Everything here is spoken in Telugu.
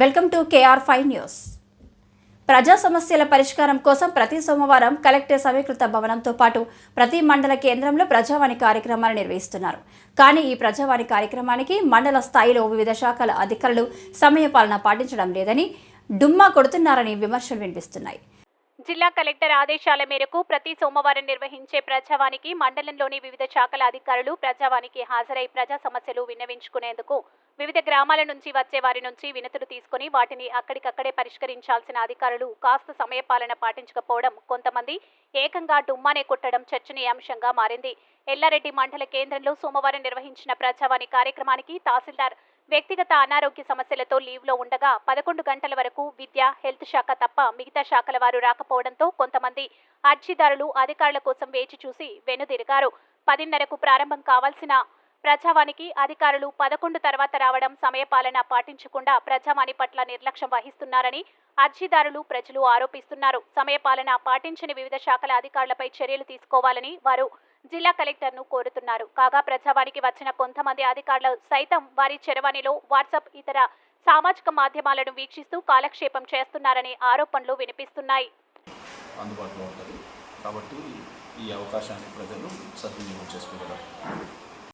Welcome to KR five news. ప్రజా సమస్యల పరిష్కారం కోసం ప్రతి సోమవారం కలెక్టర్ సమీకృత భవనంతో పాటు ప్రతి మండల కేంద్రంలో ప్రజావాణి కార్యక్రమాలు నిర్వహిస్తున్నారు. కానీ ఈ ప్రజావాణి కార్యక్రమానికి మండల స్థాయిలో వివిధ శాఖల అధికారులు సమయపాలన పాటించడం లేదని డుమ్మా కొడుతున్నారని విమర్శలు వినిపిస్తున్నాయి. జిల్లా కలెక్టర్ ఆదేశాల మేరకు ప్రతి సోమవారం నిర్వహించే ప్రజావానికి మండలంలోని వివిధ శాఖల అధికారులు ప్రజావానికి హాజరై ప్రజా సమస్యలు విన్నవించుకునేందుకు వివిధ గ్రామాల నుంచి వచ్చే వారి నుంచి వినతులు తీసుకుని వాటిని అక్కడికక్కడే పరిష్కరించాల్సిన అధికారులు కాస్త సమయపాలన పాటించకపోవడం కొంతమంది ఏకంగా డుమ్మానే కొట్టడం చర్చనీయాంశంగా మారింది. ఎల్లారెడ్డి మండల కేంద్రంలో సోమవారం నిర్వహించిన ప్రజావాణి కార్యక్రమానికి తహసీల్దార్ వ్యక్తిగత అనారోగ్య సమస్యలతో లీవ్లో ఉండగా పదకొండు గంటల వరకు విద్య హెల్త్ శాఖ తప్ప మిగతా శాఖల వారు రాకపోవడంతో కొంతమంది అర్జీదారులు అధికారుల కోసం వేచి చూసి వెనుదిరిగారు. పదిన్నరకు ప్రారంభం కావాల్సిన ప్రజావానికి అధికారులు పదకొండు తర్వాత రావడం సమయపాలన పాటించకుండా ప్రజావాణి పట్ల నిర్లక్ష్యం వహిస్తున్నారని అర్జీదారులు ప్రజలు ఆరోపిస్తున్నారు. సమయపాలన పాటించని వివిధ శాఖల అధికారులపై చర్యలు తీసుకోవాలని వారు జిల్లా కలెక్టర్ను కోరుతున్నారు. కాగా ప్రజావానికి వచ్చిన కొంతమంది అధికారులు సైతం వారి చెరవణిలో వాట్సాప్ ఇతర సామాజిక మాధ్యమాలను వీక్షిస్తూ కాలక్షేపం చేస్తున్నారనే ఆరోపణలు వినిపిస్తున్నాయి. అందుబాటులో ఉంటుంది. కాబట్టి ఈ అవకాశాన్ని ప్రజలు సద్వినియోగం చేసుకోగలరు.